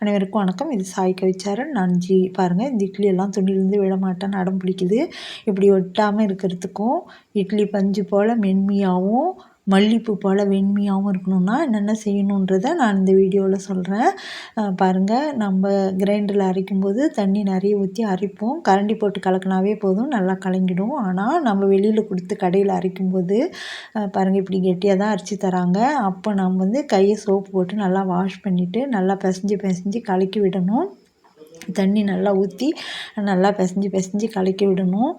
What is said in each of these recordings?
அனைவருக்கும் வணக்கம். இது சாய் கவிச்சாரன். நான் ஜி பாருங்கள் இந்த இட்லி எல்லாம் துணிலேருந்து விட மாட்டேன்னு அடம் பிடிக்குது. இப்படி ஒட்டாமல் இருக்கிறதுக்கும் இட்லி பஞ்சு போல் மென்மையாகவும் மல்லிப்பூ போல் வெண்மையாகவும் இருக்கணும்னா என்னென்ன செய்யணுன்றதை நான் இந்த வீடியோவில் சொல்கிறேன் பாருங்கள் நம்ம கிரைண்டரில் அரைக்கும்போது தண்ணி நிறைய ஊற்றி அரைப்போம். கரண்டி போட்டு கலக்கினாவே போதும் நல்லா கலங்கிடும். ஆனால் நம்ம வெளியில் கொடுத்து கடையில் அரைக்கும்போது பாருங்கள் இப்படி கெட்டியாக தான் அரைச்சி தராங்க. அப்போ நம்ம வந்து கையை சோப்பு போட்டு நல்லா வாஷ் பண்ணிவிட்டு நல்லா பிசைஞ்சு பிசைஞ்சு கலக்கி விடணும். தண்ணி நல்லா ஊற்றி நல்லா பிசைஞ்சு பிசைஞ்சு கலக்கி விடணும்.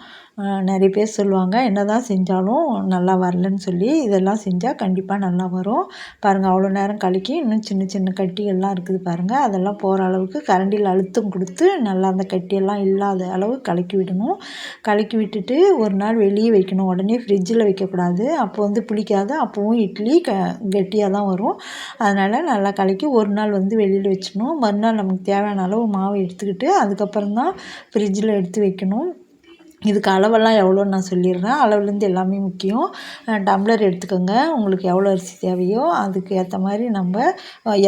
நிறைய பேர் சொல்லுவாங்க என்ன தான் செஞ்சாலும் நல்லா வரலன்னு சொல்லி இதெல்லாம் செஞ்சால் கண்டிப்பாக நல்லா வரும். பாருங்கள் அவ்வளோ நேரம் கலக்கி இன்னும் சின்ன சின்ன கட்டிகள்லாம் இருக்குது பாருங்கள் அதெல்லாம் போகிற அளவுக்கு கரண்டியில் அழுத்தம் கொடுத்து நல்லா அந்த கட்டியெல்லாம் இல்லாத அளவு கலக்கி விடணும். கலக்கி விட்டுட்டு ஒரு நாள் வெளியே வைக்கணும். உடனே ஃப்ரிட்ஜில் வைக்கக்கூடாது. அப்போ வந்து புளிக்காது. அப்போவும் இட்லி க கெட்டியாக தான் வரும். அதனால் நல்லா கலக்கி ஒரு நாள் வந்து வெளியில் வச்சிடணும். மறுநாள் நமக்கு தேவையான அளவு மாவு எடுத்துக்கிட்டு அதுக்கப்புறம் தான் ஃப்ரிட்ஜில் எடுத்து வைக்கணும். இதுக்கு அளவெல்லாம் எவ்வளோன்னு நான் சொல்லிடுறேன். அளவுலேருந்து எல்லாமே முக்கியம். டம்ளர் எடுத்துக்கோங்க. உங்களுக்கு எவ்வளோ அரிசி தேவையோ அதுக்கு ஏற்ற மாதிரி நம்ம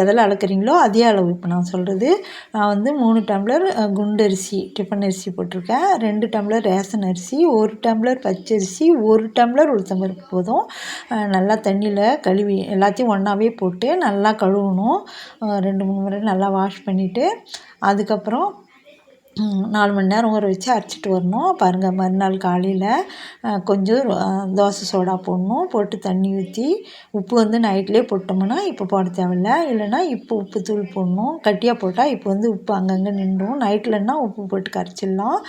எதில் அளக்குறீங்களோ அதே அளவு. இப்போ நான் சொல்கிறது நான் வந்து மூணு டம்ளர் குண்டு அரிசி டிஃபன் அரிசி போட்டிருக்கேன். ரெண்டு டம்ளர் ரேஷன் அரிசி ஒரு டம்ளர் பச்சரிசி ஒரு டம்ளர் உளுத்தம்பருப்பு போதும். நல்லா தண்ணியில் கழுவி எல்லாத்தையும் ஒன்றாவே போட்டு நல்லா கழுவணும். ரெண்டு மூணு முறை நல்லா வாஷ் பண்ணிவிட்டு அதுக்கப்புறம் நாலு மணி நேரம் ஊற வச்சு அரைச்சிட்டு வரணும். பாருங்கள் மறுநாள் காலையில் கொஞ்சம் தோசை சோடா போடணும். போட்டு தண்ணி ஊற்றி உப்பு வந்து நைட்லேயே போட்டோம்னா இப்போ போட தேவையில்ல. இல்லைன்னா இப்போ உப்பு தூள் போடணும். கட்டியாக போட்டால் இப்போ வந்து உப்பு அங்கங்கே நின்றும். நைட்லன்னா உப்பு போட்டு கரைச்சிடலாம்.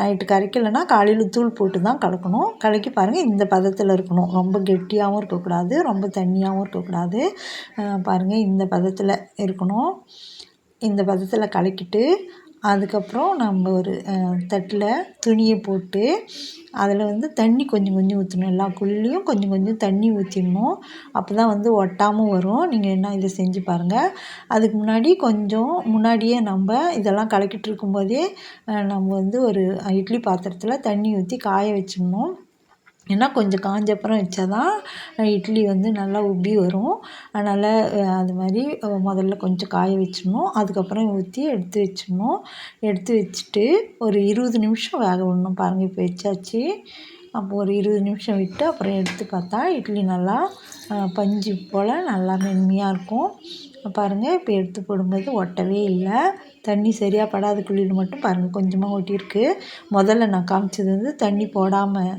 நைட்டு கரைக்கலைன்னா காலையில் தூள் போட்டு தான் கலக்கணும். கலக்கி பாருங்கள் இந்த பதத்தில் இருக்கணும். ரொம்ப கெட்டியாகவும் இருக்கக்கூடாது. ரொம்ப தண்ணியாகவும் இருக்கக்கூடாது. பாருங்கள் இந்த பதத்தில் இருக்கணும். இந்த பதத்தில் கலக்கிட்டு அதுக்கப்புறம் நம்ம ஒரு தட்டில் துணியை போட்டு அதில் வந்து தண்ணி கொஞ்சம் கொஞ்சம் ஊற்றணும் எல்லா குழிலையும் கொஞ்சம் கொஞ்சம் தண்ணி ஊற்றிடணும் அப்போ தான் வந்து ஒட்டாமல் வரும். நீங்கள் என்ன இதை செஞ்சு பாருங்கள் அதுக்கு முன்னாடி கொஞ்சம் முன்னாடியே நம்ம இதெல்லாம் கலக்கிட்டு இருக்கும்போதே நம்ம வந்து ஒரு இட்லி பாத்திரத்தில் தண்ணி ஊற்றி காய வச்சிடணும். ஏன்னா கொஞ்சம் காஞ்ச அப்புறம் வச்சா தான் இட்லி வந்து நல்லா உப்பி வரும். அதனால் அது மாதிரி முதல்ல கொஞ்சம் காய வச்சிடணும். அதுக்கப்புறம் ஊற்றி எடுத்து வச்சிடணும். எடுத்து வச்சுட்டு ஒரு இருபது நிமிஷம் வேக விடணும். பாருங்கள் இப்போ வச்சாச்சு. அப்போ ஒரு இருபது நிமிஷம் விட்டு அப்புறம் எடுத்து பார்த்தா இட்லி நல்லா பஞ்சு போல் நல்லா மென்மையாக இருக்கும். பாருங்கள் இப்போ எடுத்து போடும்போது ஒட்டவே இல்லை. தண்ணி சரியாக படாத குழியில் மட்டும் பாருங்கள் கொஞ்சமாக ஒட்டியிருக்கு. முதல்ல நான் காமிச்சது வந்து தண்ணி போடாமல்